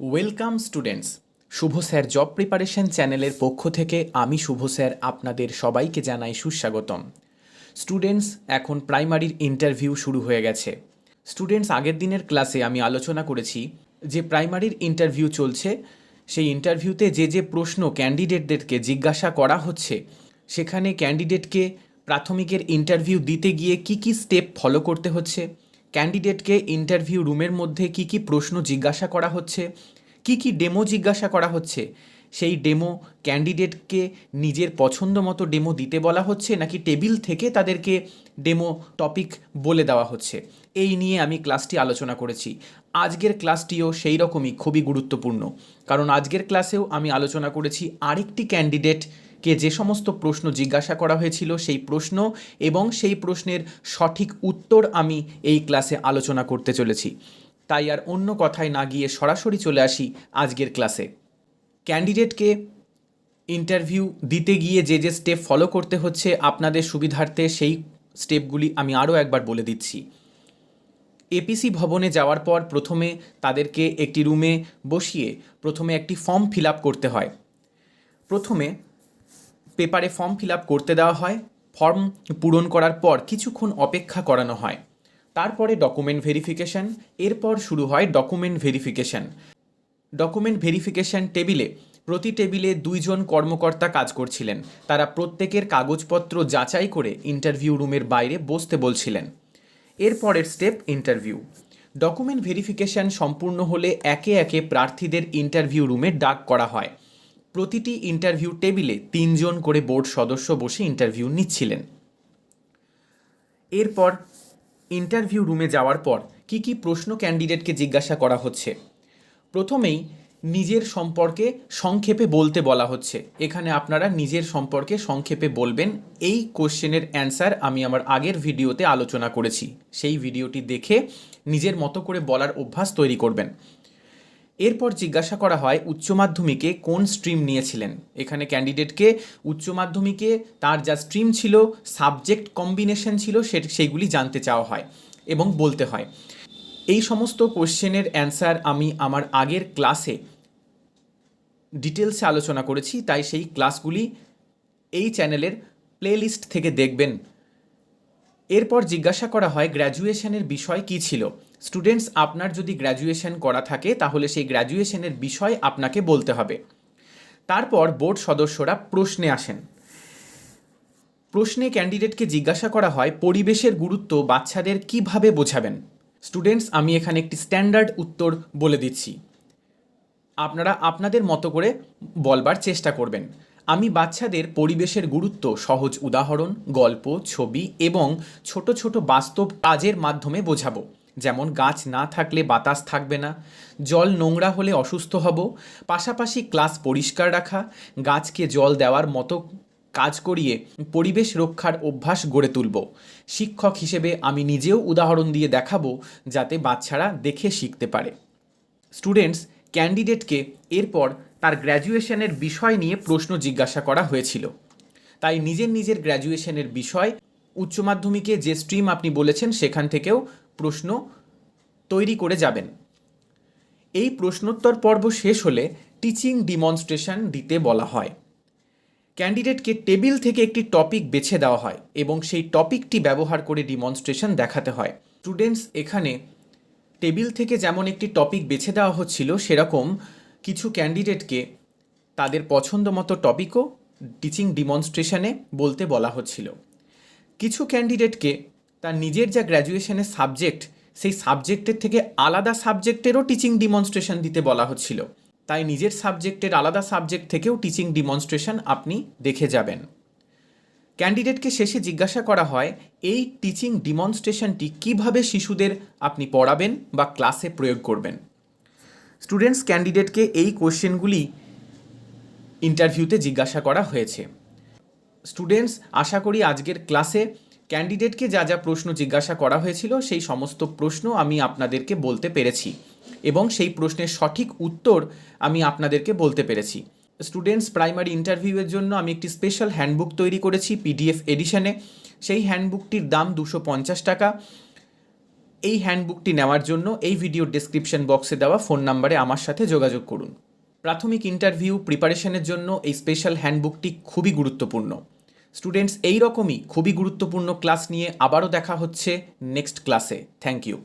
Welcome students Shubho sir job preparation চ্যানেলের পক্ষ থেকে আমি শুভ স্যার আপনাদের সবাইকে জানাই সুস্বাগতম। স্টুডেন্টস এখন প্রাইমারির ইন্টারভিউ শুরু হয়ে গেছে। স্টুডেন্টস আগের দিনের ক্লাসে আমি আলোচনা করেছি যে প্রাইমারির ইন্টারভিউ চলছে। সেই ইন্টারভিউতে যে যে প্রশ্ন ক্যান্ডিডেটদেরকে জিজ্ঞাসা করা হচ্ছে, সেখানে ক্যান্ডিডেটকে প্রাথমিকের ইন্টারভিউ দিতে গিয়ে কি কি স্টেপ ফলো করতে হচ্ছে ক্যান্ডিডেটকে ইন্টারভিউ রুমের মধ্যে কি কি প্রশ্ন জিজ্ঞাসা করা হচ্ছে, কি কি ডেমো জিজ্ঞাসা করা হচ্ছে, সেই ডেমো ক্যান্ডিডেটকে নিজের পছন্দ মতো ডেমো দিতে বলা হচ্ছে নাকি টেবিল থেকে তাদেরকে ডেমো টপিক বলে দেওয়া হচ্ছে? এই নিয়ে আমি ক্লাসটি আলোচনা করেছি। আজকের ক্লাসটিও সেই রকমই, খুবই গুরুত্বপূর্ণ। কারণ আজকের ক্লাসেও আমি আলোচনা করেছি আরেকটি ক্যান্ডিডেট কে যে সমস্ত প্রশ্ন জিজ্ঞাসা করা হয়েছিল সেই প্রশ্ন এবং সেই প্রশ্নের সঠিক উত্তর আমি এই ক্লাসে আলোচনা করতে চলেছি। তাই আর অন্য কথায় না গিয়ে সরাসরি চলে আসি আজকের ক্লাসে। ক্যান্ডিডেটকে ইন্টারভিউ দিতে গিয়ে যে যে স্টেপ ফলো করতে হচ্ছে আপনাদের সুবিধার্থে সেই স্টেপগুলি আমি আরও একবার বলে দিচ্ছি। এপিসি ভবনে যাওয়ার পর প্রথমে তাদেরকে একটি রুমে বসিয়ে প্রথমে একটি ফর্ম ফিল আপ করতে হয়। প্রথমে পেপারে ফর্ম ফিল আপ করতে দেওয়া হয়। ফর্ম পূরণ করার পর কিছুক্ষণ অপেক্ষা করানো হয়। তারপরে ডকুমেন্ট ভেরিফিকেশন, এরপর শুরু হয় ডকুমেন্ট ভেরিফিকেশন। ডকুমেন্ট ভেরিফিকেশন টেবিলে, প্রতি টেবিলে দুইজন কর্মকর্তা কাজ করছিলেন। তারা প্রত্যেকের কাগজপত্র যাচাই করে ইন্টারভিউ রুমের বাইরে বসতে বলছিলেন। এরপরের স্টেপ ইন্টারভিউ। ডকুমেন্ট ভেরিফিকেশন সম্পূর্ণ হলে একে একে প্রার্থীদের ইন্টারভিউ রুমে ডাক করা হয়। প্রতিটি ইন্টারভিউ টেবিলে তিনজন করে বোর্ড সদস্য বসে ইন্টারভিউ নিচ্ছিলেন। এরপর ইন্টারভিউ রুমে যাওয়ার পর কি কি প্রশ্ন ক্যান্ডিডেটকে জিজ্ঞাসা করা হচ্ছে? প্রথমেই নিজের সম্পর্কে সংক্ষেপে বলতে বলা হচ্ছে। এখানে আপনারা নিজের সম্পর্কে সংক্ষেপে বলবেন, এই কোশ্চেনের অ্যান্সার আমি আমার আগের ভিডিওতে আলোচনা করেছি। সেই ভিডিওটি দেখে নিজের মতো করে বলার অভ্যাস তৈরি করবেন। এরপর জিজ্ঞাসা করা হয় উচ্চ মাধ্যমিকে কোন স্ট্রিম নিয়েছিলেন। এখানে ক্যান্ডিডেটকে উচ্চ মাধ্যমিকে তার যা স্ট্রিম ছিল, সাবজেক্ট কম্বিনেশন ছিল, সে সেইগুলি জানতে চাওয়া হয় এবং বলতে হয়। এই সমস্ত কোশ্চেনের অ্যান্সার আমি আমার আগের ক্লাসে ডিটেলসে আলোচনা করেছি, তাই সেই ক্লাসগুলি এই চ্যানেলের প্লেলিস্ট থেকে দেখবেন। এরপর জিজ্ঞাসা করা হয়, গ্র্যাজুয়েশনের বিষয় কী ছিল? স্টুডেন্টস, আপনার যদি গ্র্যাজুয়েশন করা থাকে, তাহলে সেই গ্র্যাজুয়েশনের বিষয় আপনাকে বলতে হবে। তারপর বোর্ড সদস্যরা প্রশ্নে আসেন। প্রশ্নে ক্যান্ডিডেটকে জিজ্ঞাসা করা হয়, পরিবেশের গুরুত্ব বাচ্চাদের কীভাবে বোঝাবেন? স্টুডেন্টস, আমি এখানে একটি স্ট্যান্ডার্ড উত্তর বলে দিচ্ছি। আপনারা আপনাদের মতো করে বলবার চেষ্টা করবেন। আমি বাচ্চাদের পরিবেশের গুরুত্ব, সহজ উদাহরণ, গল্প, ছবি এবং ছোট ছোট বাস্তব কাজের মাধ্যমে বোঝাবো। যেমন গাছ না থাকলে বাতাস থাকবে না, জল নোংরা হলে অসুস্থ হব, পাশাপাশি ক্লাস পরিষ্কার রাখা, গাছকে জল দেওয়ার মতো কাজ করিয়ে পরিবেশ রক্ষার অভ্যাস গড়ে তুলব। শিক্ষক হিসেবে আমি নিজেও উদাহরণ দিয়ে দেখাবো যাতে বাচ্চারা দেখে শিখতে পারে। স্টুডেন্টস, ক্যান্ডিডেটকে এরপর তার গ্র্যাজুয়েশনের বিষয় নিয়ে প্রশ্ন জিজ্ঞাসা করা হয়েছিল। তাই নিজের নিজের গ্র্যাজুয়েশনের বিষয় উচ্চ মাধ্যমিকে যে স্ট্রিম আপনি বলেছেন সেখান থেকেও প্রশ্ন তৈরি করে যাবেন। এই প্রশ্নোত্তর পর্ব শেষ হলে টিচিং ডিমনস্ট্রেশন দিতে বলা হয়। ক্যান্ডিডেটকে টেবিল থেকে একটি টপিক বেছে দেওয়া হয় এবং সেই টপিকটি ব্যবহার করে ডিমনস্ট্রেশন দেখাতে হয়। স্টুডেন্টস এখানে টেবিল থেকে যেমন একটি টপিক বেছে দেওয়া হচ্ছিল, সেরকম কিছু ক্যান্ডিডেটকে তাদের পছন্দ মতো টপিকও টিচিং ডিমনস্ট্রেশনে বলতে বলা হচ্ছিল। কিছু ক্যান্ডিডেটকে তার নিজের যা গ্র্যাজুয়েশনের সাবজেক্ট সেই সাবজেক্টের থেকে আলাদা সাবজেক্টেরও টিচিং ডিমনস্ট্রেশন দিতে বলা হচ্ছিল। তাই নিজের সাবজেক্টের আলাদা সাবজেক্ট থেকেও টিচিং ডিমনস্ট্রেশন আপনি দেখে যাবেন। ক্যান্ডিডেটকে শেষে জিজ্ঞাসা করা হয়, এই টিচিং ডিমনস্ট্রেশনটি কীভাবে শিশুদের আপনি পড়াবেন বা ক্লাসে প্রয়োগ করবেন? স্টুডেন্টস ক্যান্ডিডেটকে এই কোশ্চেনগুলি ইন্টারভিউতে জিজ্ঞাসা করা হয়েছে। স্টুডেন্টস আশা করি আজকের ক্লাসে ক্যান্ডিডেটকে যা যা প্রশ্ন জিজ্ঞাসা করা হয়েছিল, সেই সমস্ত প্রশ্ন আমি আপনাদেরকে বলতে পেরেছি এবং সেই প্রশ্নের সঠিক উত্তর আমি আপনাদেরকে বলতে পেরেছি। স্টুডেন্টস প্রাইমারি ইন্টারভিউয়ের জন্য আমি একটি স্পেশাল হ্যান্ডবুক তৈরি করেছি পিডিএফ এডিশনে। সেই হ্যান্ডবুকটির দাম দুশো পঞ্চাশ টাকা। এই হ্যান্ডবুকটি নেওয়ার জন্য এই ভিডিওর ডেসক্রিপশন বক্সে দেওয়া ফোন নাম্বারে আমার সাথে যোগাযোগ করুন। প্রাথমিক ইন্টারভিউ প্রিপারেশনের জন্য এই স্পেশাল হ্যান্ডবুকটি খুবই গুরুত্বপূর্ণ। স্টুডেন্টস এই রকমই খুবই গুরুত্বপূর্ণ ক্লাস নিয়ে আবারও দেখা হচ্ছে নেক্সট ক্লাসে থ্যাংক ইউ